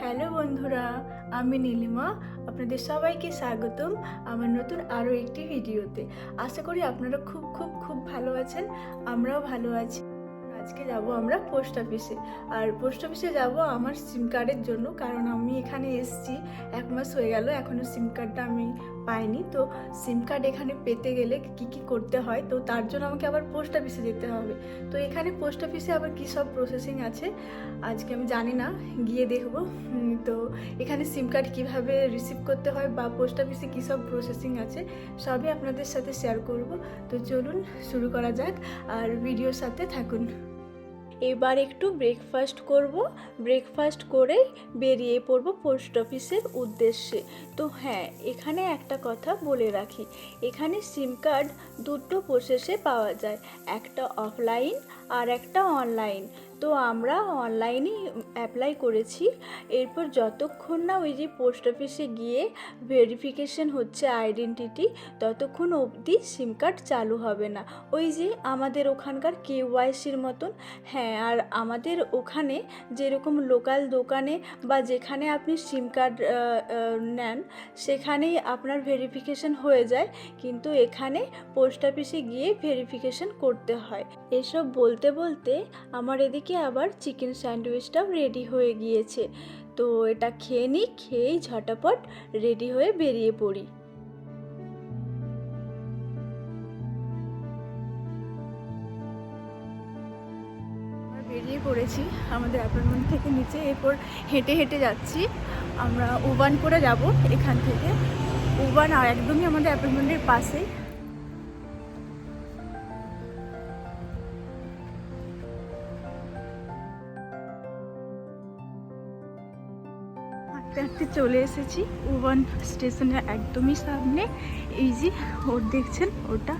Hello বন্ধুরা, আমি নীলিমা। আপনাদের সবাইকে স্বাগতম আমার নতুন আরও একটি ভিডিওতে। আশা করি আপনারা খুব খুব খুব ভালো আছেন, আমরাও ভালো আছি। আজকে যাব আমরা পোস্ট অফিসে আর পোস্ট অফিসে যাব আমার সিম কার্ডের জন্য, কারণ আমি এখানে এসেছি, এক মাস হয়ে গেল এখনও সিম কার্ডটা আমি পাইনি। তো সিম কার্ড এখানে পেতে গেলে কি কি করতে হয়? তো তার জন্য আমাকে আবার পোস্ট অফিসে যেতে হবে। তো এখানে পোস্ট অফিসে আবার কী সব প্রসেসিং আছে? আজকে আমি জানি না, গিয়ে দেখব। তো এখানে সিম কার্ড কীভাবে রিসিভ করতে হয় বা পোস্ট অফিসে কী সব প্রসেসিং আছে, সবই আপনাদের সাথে শেয়ার করব। তো চলুন, শুরু করা যাক। আর ভিডিওর সাথে থাকুন। এবার একটু ব্রেকফাস্ট করব। ব্রেকফাস্ট করে বেরিয়ে পড়ব পোস্ট অফিসের উদ্দেশ্যে। তো হ্যাঁ এখানে একটা কথা বলে রাখি। এখানে সিম কার্ড দুটো প্রসেসে পাওয়া যায়। একটা অফলাইন আর একটা অনলাইন তো আমরা অনলাইনেই অ্যাপ্লাই করেছি। এরপর যতক্ষণ না ওই যে পোস্ট অফিসে গিয়ে ভেরিফিকেশন হচ্ছে আইডেন্টিটি ততক্ষণ অবধি সিম কার্ড চালু হবে না। ওই যে আমাদের ওখানকার কেওয়াইসির মতন। হ্যাঁ আর আমাদের ওখানে যেরকম লোকাল দোকানে বা যেখানে আপনি সিম কার্ড নেন, সেখানেই আপনার ভেরিফিকেশন হয়ে যায়। কিন্তু এখানে পোস্ট অফিসে গিয়ে ভেরিফিকেশন করতে হয়। এসব বলতে বলতে আমার এদিকে আবার চিকেন স্যান্ডউইচটাও রেডি হয়ে গিয়েছে। তো এটা খেয়ে নিই, খেয়েই ঝটাপট রেডি হয়ে বেরিয়ে পড়ি। বেরিয়ে পড়েছি, আমাদের অ্যাপার্টমেন্ট থেকে নিচে, এরপর হেঁটে হেঁটে যাচ্ছি। আমরা উবান করে যাব, এখান থেকে। উবান আর একদমই আমাদের অ্যাপার্টমেন্টের পাশেই। হাঁটতে চলে এসেছি। উবান স্টেশনের একদমই সামনে। এই যে, ওর দেখছেন, ওটা।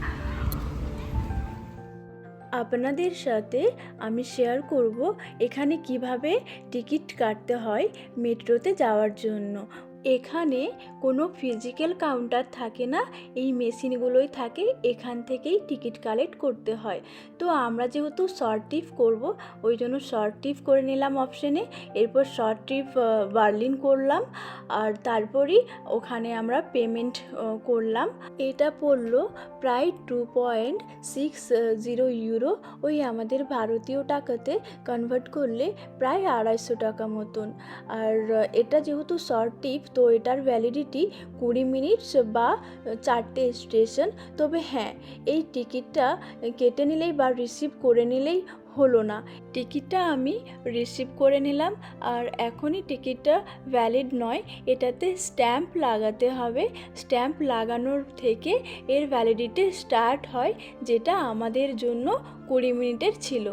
আপনাদের সাথে আমি শেয়ার করব এখানে কীভাবে টিকিট কাটতে হয় মেট্রোতে যাওয়ার জন্য। এখানে কোনো ফিজিক্যাল কাউন্টার থাকে না, এই মেশিনগুলোই থাকে, এখান থেকেই টিকিট কালেক্ট করতে হয়। তো আমরা যেহেতু শর্ট ট্রিপ করব, ওই জন্য শর্ট ট্রিপ করে নিলাম অপশানে এরপর শর্ট ট্রিপ বার্লিন করলাম, আর তারপরই ওখানে আমরা পেমেন্ট করলাম। এটা পড়ল প্রায় two point six zero euro ওই আমাদের ভারতীয় টাকাতে কনভার্ট করলে প্রায় আড়াইশো টাকা মতন। আর এটা যেহেতু শর্ট টিপ তো এটার ভ্যালিডিটি কুড়ি মিনিটস বা চারটে স্টেশন তবে হ্যাঁ এই টিকিটটা কেটে নিলেই বা রিসিভ করে নিলেই হলো না। টিকিটটা আমি রিসিভ করে নিলাম আর এখনই টিকিটটা ভ্যালিড নয়, এটাতে স্ট্যাম্প লাগাতে হবে। স্ট্যাম্প লাগানোর থেকে এর ভ্যালিডিটি স্টার্ট হয়, যেটা আমাদের জন্য কুড়ি মিনিটের ছিল।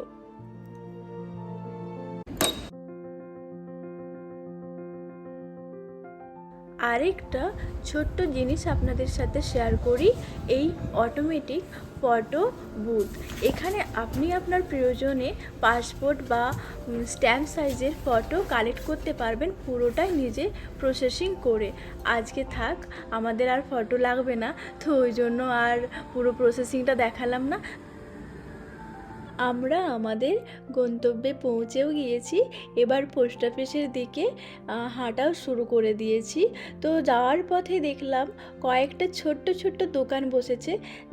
আরেকটা ছোট্ট জিনিস আপনাদের সাথে শেয়ার করি, এই অটোমেটিক ফটো বুথ এখানে আপনি আপনার প্রয়োজনে পাসপোর্ট বা স্ট্যাম্প সাইজের ফটো কালেক্ট করতে পারবেন, পুরোটাই নিজে প্রসেসিং করে। আজকে থাক, আমাদের আর ফটো লাগবে না, তো ওই জন্য আর পুরো প্রসেসিংটা দেখালাম না। আমরা আমাদের গন্তব্যে পৌঁছেও গিয়েছি। এবার পোস্ট অফিসের দিকে হাঁটাও শুরু করে দিয়েছি। তো যাওয়ার পথে দেখলাম কয়েকটা ছোট্ট ছোট্ট দোকান বসেছে।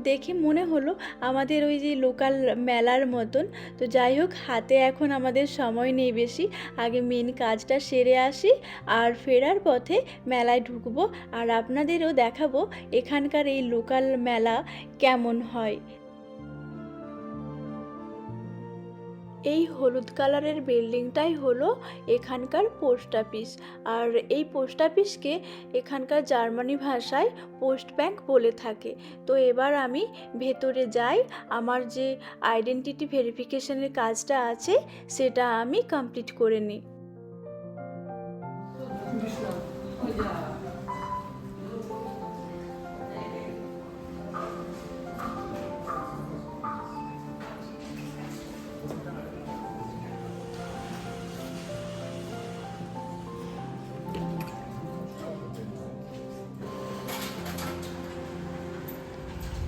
দেখে মনে হলো আমাদের ওই যে লোকাল মেলার মতন। তো যাই হোক, হাতে এখন আমাদের সময় নেই বেশি। আগে মেন কাজটা সেরে আসি আর ফেরার পথে মেলায় ঢুকবো। আর আপনাদেরও দেখাবো এখানকার এই লোকাল মেলা কেমন হয়। এই হলুদ কালারের বিল্ডিংটাই হলো এখানকার পোস্ট অফিস। আর এই পোস্ট অফিসকে এখানকার জার্মানি ভাষায় পোস্ট ব্যাংক বলে থাকে। তো এবার আমি ভেতরে যাই, আমার যে আইডেন্টিটি ভেরিফিকেশনের কাজটা আছে, সেটা আমি কমপ্লিট করে নিই।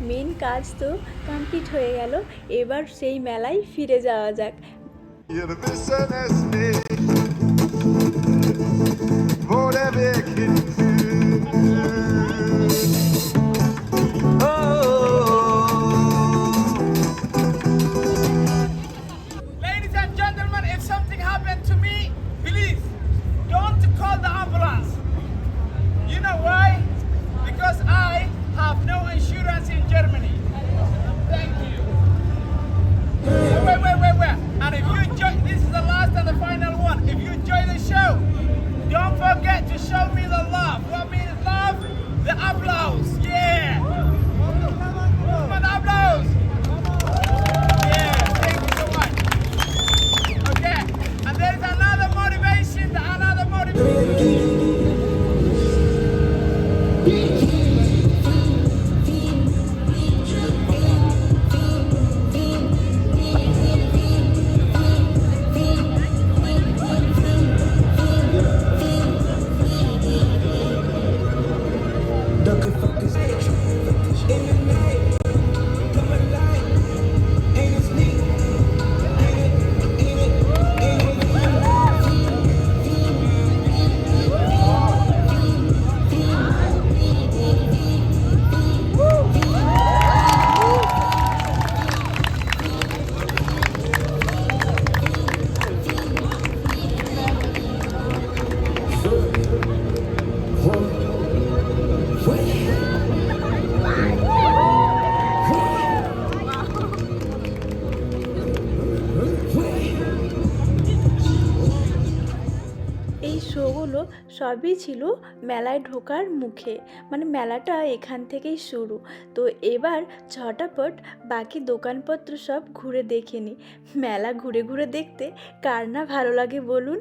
মেন কাজ তো কমপ্লিট হয়ে গেল। এবার সেই মেলায় ফিরে যাওয়া যাক। Ihr শোগুলো সবই ছিল মেলায় ঢোকার মুখে। মানে মেলাটা এখান থেকেই শুরু। তো এবার ঝটাপট বাকি দোকানপত্র সব ঘুরে দেখে নি। মেলা ঘুরে ঘুরে দেখতে কার না ভালো লাগে বলুন?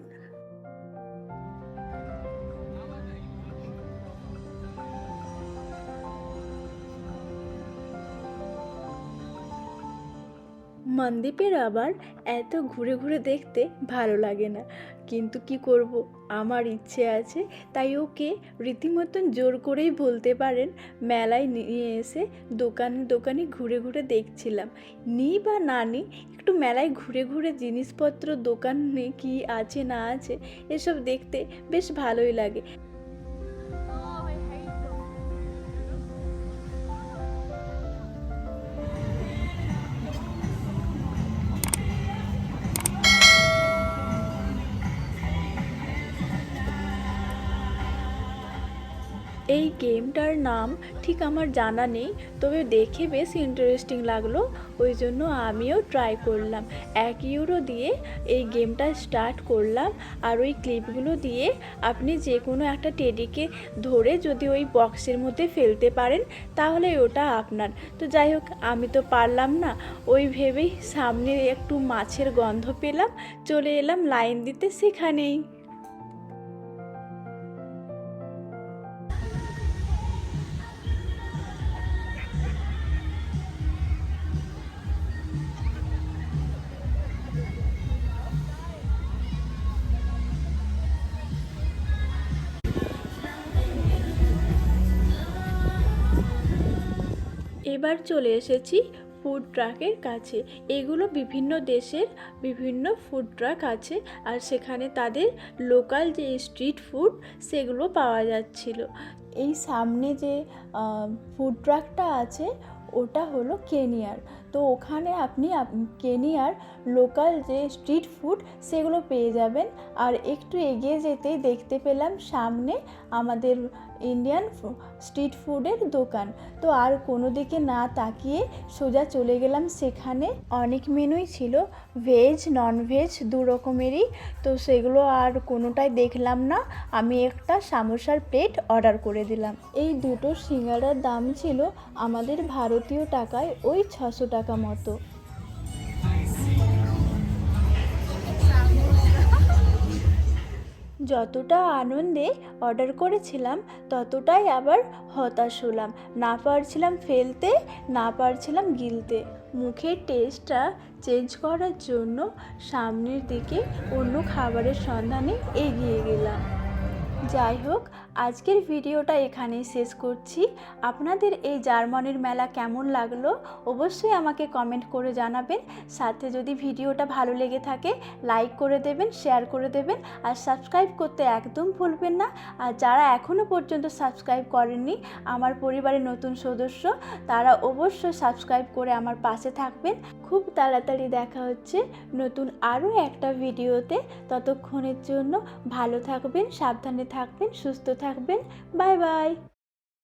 মনদ্বীপের আবার এত ঘুরে ঘুরে দেখতে ভালো লাগে না। কিন্তু কি করব? আমার ইচ্ছে আছে, তাই ওকে রীতিমতন জোর করেই বলতে পারেন, মেলায় নিয়ে এসে দোকানে দোকানে ঘুরে ঘুরে দেখছিলাম। নিই বা না নি, একটু মেলায় ঘুরে ঘুরে জিনিসপত্র দোকানে কি আছে না আছে, এসব দেখতে বেশ ভালোই লাগে। এই গেমটার নাম ঠিক আমার জানা নেই, তবে দেখে বেশ ইন্টারেস্টিং লাগল, ওই জন্য আমিও ট্রাই করলাম। এক ইউরো দিয়ে এই গেমটা স্টার্ট করলাম, আর ওই ক্লিপগুলো দিয়ে আপনি যে কোনো একটা টেডিকে ধরে যদি ওই বক্সের মধ্যে ফেলতে পারেন, তাহলে ওটা আপনার। তো যাই হোক, আমি তো পারলাম না, ওই ভেবেই সামনে একটু মাছের গন্ধ পেলাম, চলে এলাম লাইন দিতে সেখানেই। এবার চলে এসেছি ফুড ট্রাকের কাছে। এগুলো বিভিন্ন দেশের বিভিন্ন ফুড ট্রাক আছে আর সেখানে তাদের লোকাল যে স্ট্রিট ফুড সেগুলো পাওয়া যাচ্ছিল। এই সামনে যে ফুড ট্রাকটা আছে ওটা হলো কেনিয়ার। তো ওখানে আপনি কেনিয়ার লোকাল যে স্ট্রিট ফুড সেগুলো পেয়ে যাবেন। আর একটু এগিয়ে যেতেই দেখতে পেলাম সামনে আমাদের ইন্ডিয়ান স্ট্রিট ফুডের দোকান। তো আর কোনো দিকে না তাকিয়ে সোজা চলে গেলাম সেখানে। অনেক মেনুই ছিল, ভেজ নন ভেজ দু রকমেরই। তো সেগুলো আর কোনোটাই দেখলাম না। আমি একটা সামোসার প্লেট অর্ডার করে দিলাম। এই দুটো সিঙ্গারার দাম ছিল আমাদের ভারতীয় টাকায় ওই ছশো টাকা। মতো। যতটা আনন্দে অর্ডার করেছিলাম, ততটাই আবার হতাশ হলাম। না পারছিলাম ফেলতে, না পারছিলাম গিলতে। মুখের টেস্টটা চেঞ্জ করার জন্য সামনের দিকে অন্য খাবারের সন্ধানে এগিয়ে গেলাম। যাই হোক আজকের ভিডিওটা এখানেই শেষ করছি। আপনাদের এই জার্মানির মেলা কেমন লাগল অবশ্যই আমাকে কমেন্ট করে জানাবেন। সাথে যদি ভিডিওটা ভালো লেগে থাকে, লাইক করে দেবেন, শেয়ার করে দেবেন আর সাবস্ক্রাইব করতে একদম ভুলবেন না। আর যারা এখনও পর্যন্ত সাবস্ক্রাইব করেননি, আমার পরিবারের নতুন সদস্য, তারা অবশ্যই সাবস্ক্রাইব করে আমার পাশে থাকবেন। খুব তাড়াতাড়ি দেখা হচ্ছে নতুন আরও একটা ভিডিওতে। ততক্ষণের জন্য ভালো থাকবেন, সাবধানে থাকবেন, সুস্থ থাকবেন। Bye bye.